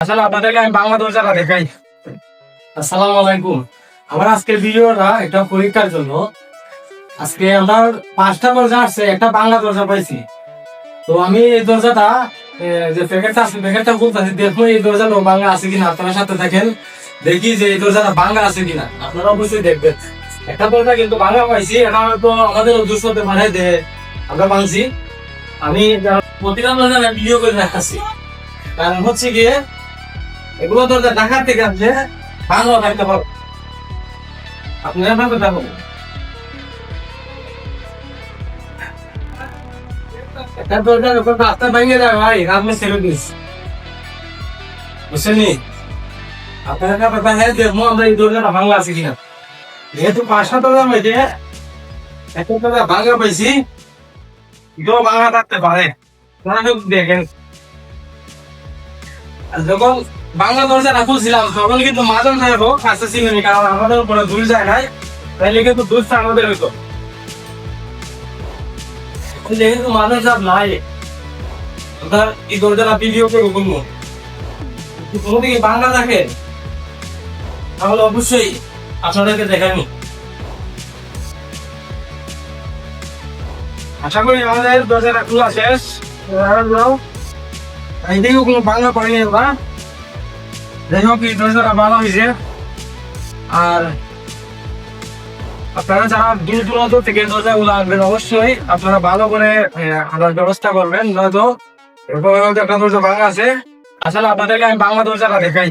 আসলে আপনাদেরকে আমি বাংলা দরজাটা দেখাই। আলাইকুম। আমার ভিডিওটা একটা পরীক্ষার জন্য। আজকে আমার পাঁচটা দরজা আসছে, একটা বাংলা দরজা পাইছি। তো আমি এই দরজাটা যে প্যাকেটটা আছে প্যাকেটটা বলতেছি দেখব এই বাংলা আছে কিনা, আপনারা সাথে দেখি যে এই দরজাটা বাংলা আছে কিনা। আপনারা অবশ্যই দেখবেন। একটা দরজা কিন্তু বাংলা পাইছি, এটা হয়তো আমাদের হতে পারে যে আমরা বাংছি আমি প্রতিটা ভিডিও করে রাখাচ্ছি কারণ হচ্ছে গিয়ে এগুলো তো ঢাকার থেকে আসছে বাংলা থাকতে পারো ভেঙে যায় ভাই আপনি ছেড়ে দিস। হ্যাঁ এই দরজাটা বাংলা আছে যেহেতু পাঁচটা দরজা হয়েছে, একটা দরজা বাংলা পাইছি এটাও বাংলা থাকতে পারে। দেখেন। যখন বাংলা দরজাটা খুলছিলাম তখন কিন্তু মাজন সাহেব কাছে ছিলেন কারণ আমাদের উপরে দুল যায় নাই, তাইলে কিন্তু দুধটা আমাদের হইতো। যেহেতু মাজন সাহেব নাই। এই দরজাটা বাংলা দেখে তাহলে অবশ্যই আপনাদেরকে দেখানি আশা করি আমাদের দরজাটা খোলা শেষ। কোনো বাংলা পড়েনি আমরা। যাই হোক, এই দরজাটা ভালো হয়েছে। আর আপনারা যারা দূর দূরান্ত থেকে দরজাগুলো আনবেন, অবশ্যই আপনারা ভালো করে আনার ব্যবস্থা করবেন, নয়তো একটা দরজা ভাঙা আছে। আসলে আপনাদেরকে আমি বাংলা দরজাটা দেখাই।